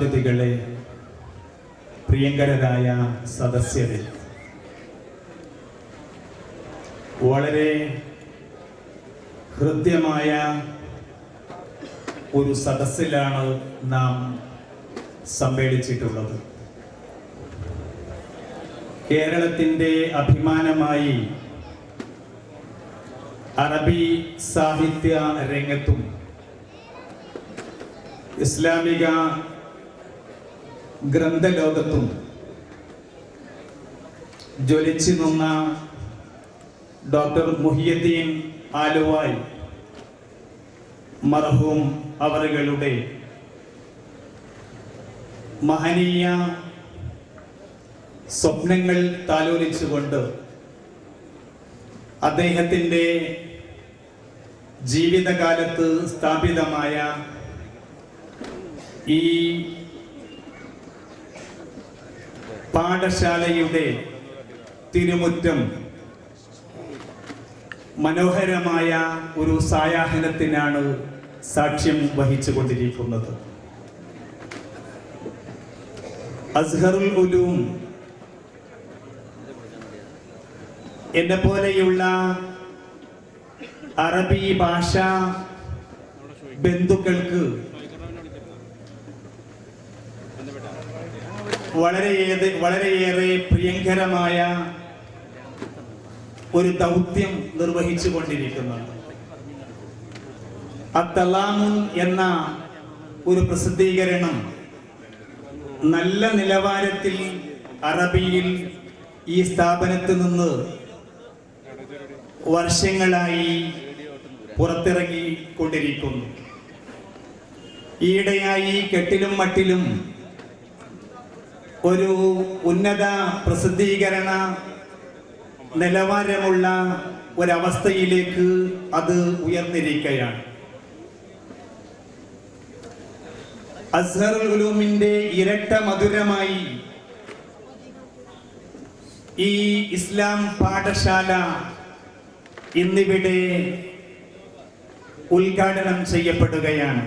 വിശിഷ്ടാതിഥികളെ പ്രിയങ്കരരായ സദസ്യരെ വളരെ ഹൃദ്യമായ ഒരു സദസ്സിലാണ് നാം സമ്മേളിച്ചിട്ടുള്ളത്. കേരളത്തിന്റെ അഭിമാനമായി അറബി സാഹിത്യ രംഗത്തും ഇസ്ലാമിക ഗ്രന്ഥലോകത്തും ജ്വലിച്ചു നിന്ന ഡോക്ടർ മുഹിയദ്ദീൻ ആലുവായ് മർഹൂം അവറുകളുടെ മഹനീയ സ്വപ്നങ്ങൾ താലോലിച്ചുകൊണ്ട് അദ്ദേഹത്തിന്റെ ജീവിതകാലത്ത് സ്ഥാപിതമായ ഈ പാഠശാലയുടെ തിരുമുറ്റം മനോഹരമായ ഒരു സായാഹനത്തിനാണ് സാക്ഷ്യം വഹിച്ചു കൊണ്ടിരിക്കുന്നത് അസ്ഹറുൽ ഉലൂം എന്നെ പോലെയുള്ള അറബി ഭാഷ ബന്ധുക്കൾക്ക് വളരെയേറെ വളരെയേറെ പ്രിയങ്കരമായ ഒരു ദൗത്യം നിർവഹിച്ചു കൊണ്ടിരിക്കുന്നുണ്ട് എന്ന ഒരു പ്രസിദ്ധീകരണം നല്ല നിലവാരത്തിൽ അറബിയിൽ ഈ സ്ഥാപനത്തിൽ നിന്ന് വർഷങ്ങളായി പുറത്തിറങ്ങിക്കൊണ്ടിരിക്കുന്നു. ഈയിടെയായി കെട്ടിലും മട്ടിലും ഒരു ഉന്നത പ്രസിദ്ധീകരണ നിലവാരമുള്ള ഒരവസ്ഥയിലേക്ക് അത് ഉയർന്നിരിക്കുകയാണ് ഉലൂമിന്റെ ഇരട്ട മധുരമായി ഈ ഇസ്ലാം പാഠശാല ഇന്നിവിടെ ഉദ്ഘാടനം ചെയ്യപ്പെടുകയാണ്.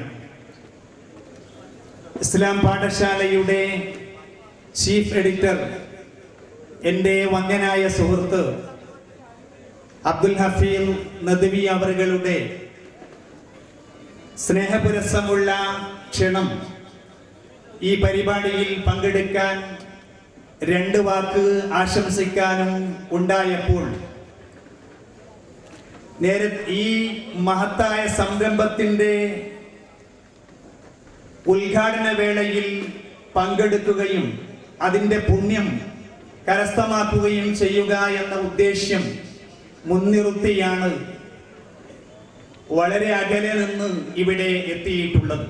ഇസ്ലാം പാഠശാലയുടെ ചീഫ് എഡിറ്റർ എന്റെ വന്ദനായ സുഹൃത്ത് അബ്ദുൽ ഹഫീൽ നദ്വി അവറുകളുടെ സ്നേഹപുരസമുള്ള ക്ഷണം ഈ പരിപാടിയിൽ പങ്കെടുക്കാൻ രണ്ട് വാക്ക് ആശംസിക്കാനും ഉണ്ടായപ്പോൾ നേരെ ഈ മഹത്തായ സംരംഭത്തിന്റെ ഉദ്ഘാടന വേളയിൽ പങ്കെടുക്കുകയും അതിന്റെ പുണ്യം കരസ്ഥമാക്കുകയും ചെയ്യുക എന്ന ഉദ്ദേശ്യം മുൻനിർത്തിയാണ് വളരെ അകലെ നിന്ന് ഇവിടെ എത്തിയിട്ടുള്ളത്.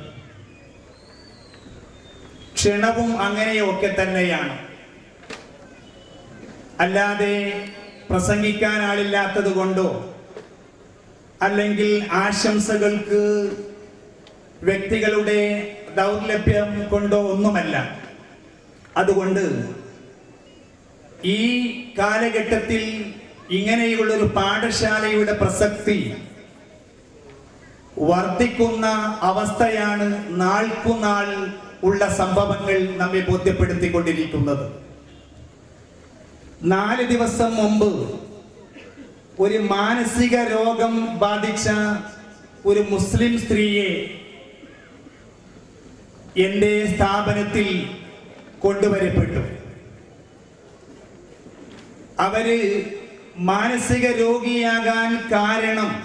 ക്ഷണവും അങ്ങനെയൊക്കെ തന്നെയാണ്. അല്ലാതെ പ്രസംഗിക്കാൻ ആളില്ലാത്തത് കൊണ്ടോ അല്ലെങ്കിൽ ആശംസകൾക്ക് വ്യക്തികളുടെ ദൗർലഭ്യം കൊണ്ടോ ഒന്നുമല്ല. അതുകൊണ്ട് ഈ കാലഘട്ടത്തിൽ ഇങ്ങനെയുള്ള ഒരു പാഠശാലയുടെ പ്രസക്തി വർദ്ധിക്കുന്ന അവസ്ഥയാണ് നാൾക്കുനാൾ ഉള്ള സംഭവങ്ങൾ നമ്മെ ബോധ്യപ്പെടുത്തിക്കൊണ്ടിരിക്കുന്നത്. നാല് ദിവസം മുമ്പ് ഒരു മാനസിക രോഗം ബാധിച്ച ഒരു മുസ്ലിം സ്ത്രീയെ എന്റെ സ്ഥാപനത്തിൽ കൊണ്ടുവരപ്പെട്ടു. അവർ മാനസിക രോഗിയാകാൻ കാരണം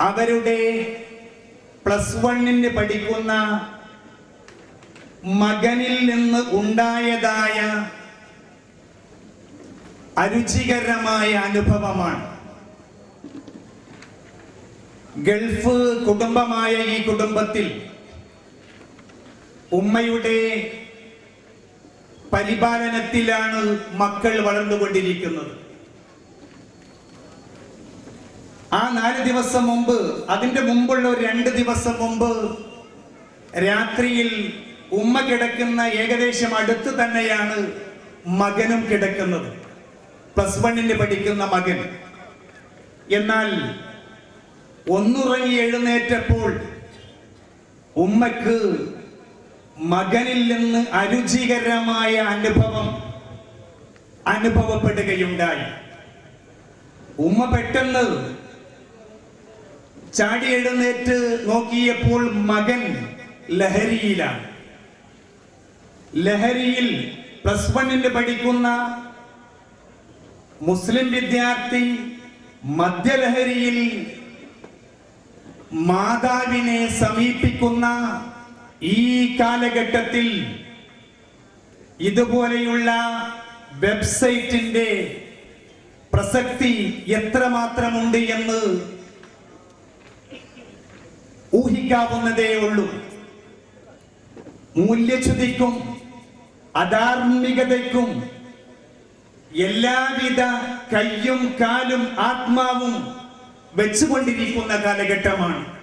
അവരുടെ പ്ലസ് വണ്ണിന് പഠിക്കുന്ന മകനിൽ നിന്ന് ഉണ്ടായതായ അരുചികരമായ അനുഭവമാണ്. ഗൾഫ് കുടുംബമായ ഈ കുടുംബത്തിൽ ഉമ്മയുടെ പരിപാലനത്തിലാണ് മക്കൾ വളർന്നുകൊണ്ടിരിക്കുന്നത്. ആ നാല് ദിവസം മുമ്പ് അതിന്റെ മുമ്പുള്ള ഒരു രണ്ട് ദിവസം മുമ്പ് രാത്രിയിൽ ഉമ്മ കിടക്കുന്ന ഏകദേശം അടുത്ത് തന്നെയാണ് മകനും കിടക്കുന്നത്. പ്ലസ് വണ്ണിന് പഠിക്കുന്ന മകൻ. എന്നാൽ ഒന്നുറങ്ങി എഴുന്നേറ്റപ്പോൾ ഉമ്മക്ക് മകനിൽ നിന്ന് അരുചികരമായ അനുഭവം അനുഭവപ്പെടുകയുണ്ടായി. ഉമ്മ പെട്ടെന്ന് ചാടി എഴുന്നേറ്റ് നോക്കിയപ്പോൾ മകൻ ലഹരിയിലാണ്. ലഹരിയിൽ പ്ലസ് വണ്ണിന് പഠിക്കുന്ന മുസ്ലിം വിദ്യാർത്ഥി മദ്യലഹരിയിൽ മാതാവിനെ സമീപിക്കുന്ന ഈ കാലഘട്ടത്തിൽ ഇതുപോലെയുള്ള വെബ്സൈറ്റിന്റെ പ്രസക്തി എത്രമാത്രമുണ്ട് എന്ന് ഊഹിക്കാവുന്നതേ ഉള്ളൂ. മൂല്യച്യുതിക്കും അധാർമികതയ്ക്കും എല്ലാവിധ കയ്യും കാലും ആത്മാവും വെച്ചുകൊണ്ടിരിക്കുന്ന കാലഘട്ടമാണ്.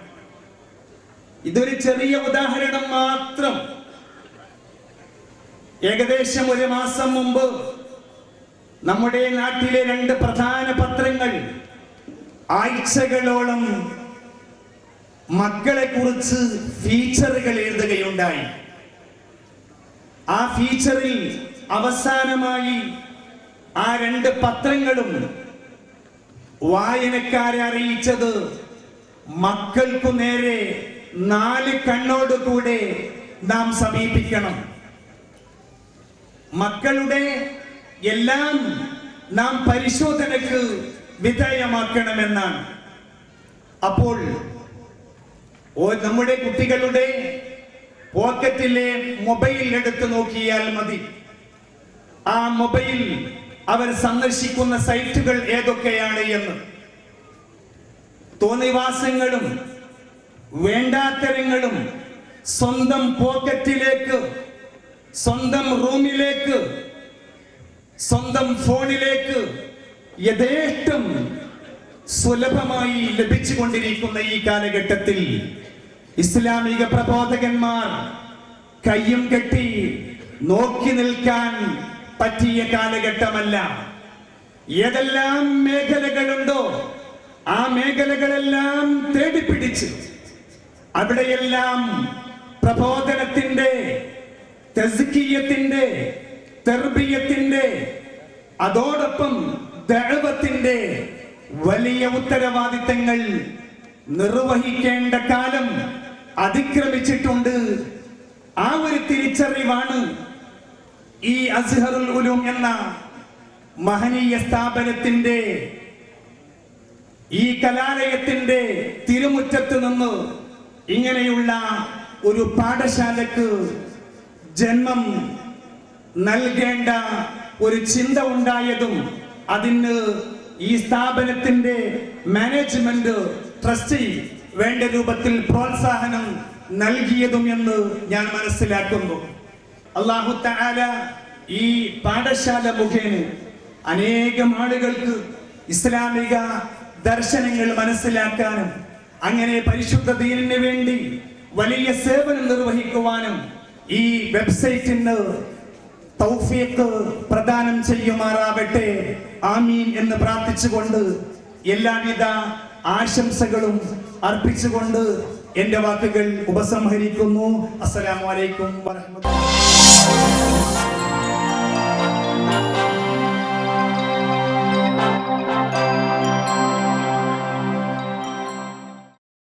ഇതൊരു ചെറിയ ഉദാഹരണം മാത്രം. ഏകദേശം ഒരു മാസം മുമ്പ് നമ്മുടെ നാട്ടിലെ രണ്ട് പ്രധാന പത്രങ്ങൾ ആഴ്ചകളോളം മക്കളെ കുറിച്ച് ഫീച്ചറുകൾ എഴുതുകയുണ്ടായി. ആ ഫീച്ചറിൽ അവസാനമായി ആ രണ്ട് പത്രങ്ങളും വായനക്കാരെ അറിയിച്ചത് മക്കൾക്കു നേരെ നാല് കണ്ണോടുകൂടെ നാം സമീപിക്കണം. മക്കളുടെ എല്ലാം നാം പരിശോധനക്ക് വിധേയമാക്കണമെന്നാണ്. അപ്പോൾ നമ്മുടെ കുട്ടികളുടെ പോക്കറ്റിലെ മൊബൈൽ എടുത്ത് നോക്കിയാൽ മതി. ആ മൊബൈൽ അവർ സന്ദർശിക്കുന്ന സൈറ്റുകൾ ഏതൊക്കെയാണ് എന്ന്. തോന്നിവാസങ്ങളും വേണ്ടാത്തരങ്ങളും സ്വന്തം പോക്കറ്റിലേക്ക് സ്വന്തം റൂമിലേക്ക് സ്വന്തം ഫോണിലേക്ക് യഥേഷ്ടം സുലഭമായി ലഭിച്ചുകൊണ്ടിരിക്കുന്ന ഈ കാലഘട്ടത്തിൽ ഇസ്ലാമിക പ്രബോധകന്മാർ കയ്യും കെട്ടി നോക്കി നിൽക്കാൻ പറ്റിയ കാലഘട്ടമല്ല. ഏതെല്ലാം മേഖലകളുണ്ടോ ആ മേഖലകളെല്ലാം തേടിപ്പിടിച്ച് അവിടെയെല്ലാം പ്രബോധനത്തിന്റെ തെസ്കീയത്തിന്റെ തെർബിയത്തിന്റെ അതോടൊപ്പം ദഴവത്തിന്റെ വലിയ ഉത്തരവാദിത്തങ്ങൾ നിർവഹിക്കേണ്ട കാലം അതിക്രമിച്ചിട്ടുണ്ട്. ആ ഒരു തിരിച്ചറിവാണ് ഈ അസ്ഹറുൽ ഉലൂം എന്ന മഹനീയ സ്ഥാപനത്തിന്റെ ഈ കലാലയത്തിന്റെ തിരുമുറ്റത്ത് നിന്ന് ഇങ്ങനെയുള്ള ഒരു പാഠശാലക്ക് ജന്മം നൽകേണ്ട ഒരു ചിന്ത ഉണ്ടായതും അതിന് ഈ സ്ഥാപനത്തിന്റെ മാനേജ്മെന്റ് ട്രസ്റ്റി വേണ്ട രൂപത്തിൽ പ്രോത്സാഹനം നൽകിയതും എന്ന് ഞാൻ മനസ്സിലാക്കുന്നു. അള്ളാഹു തആല ഈ പാഠശാല മുഖേന അനേകം ആളുകൾക്ക് ഇസ്ലാമിക ദർശനങ്ങൾ മനസ്സിലാക്കാനും അങ്ങനെ പരിശുദ്ധ ദീനിന് വേണ്ടി വലിയ സേവനം നിർവഹിക്കുവാനും ഈ വെബ്സൈറ്റിന് തൗഫീഖ് പ്രദാനം ചെയ്യുമാറാവട്ടെ ആമീൻ എന്ന് പ്രാർത്ഥിച്ചുകൊണ്ട് എല്ലാവിധ ആശംസകളും അർപ്പിച്ചുകൊണ്ട് എന്റെ വാക്കുകൾ ഉപസംഹരിക്കുന്നു. അസ്സലാമു അലൈക്കും വറഹ്മത്തുള്ളാഹി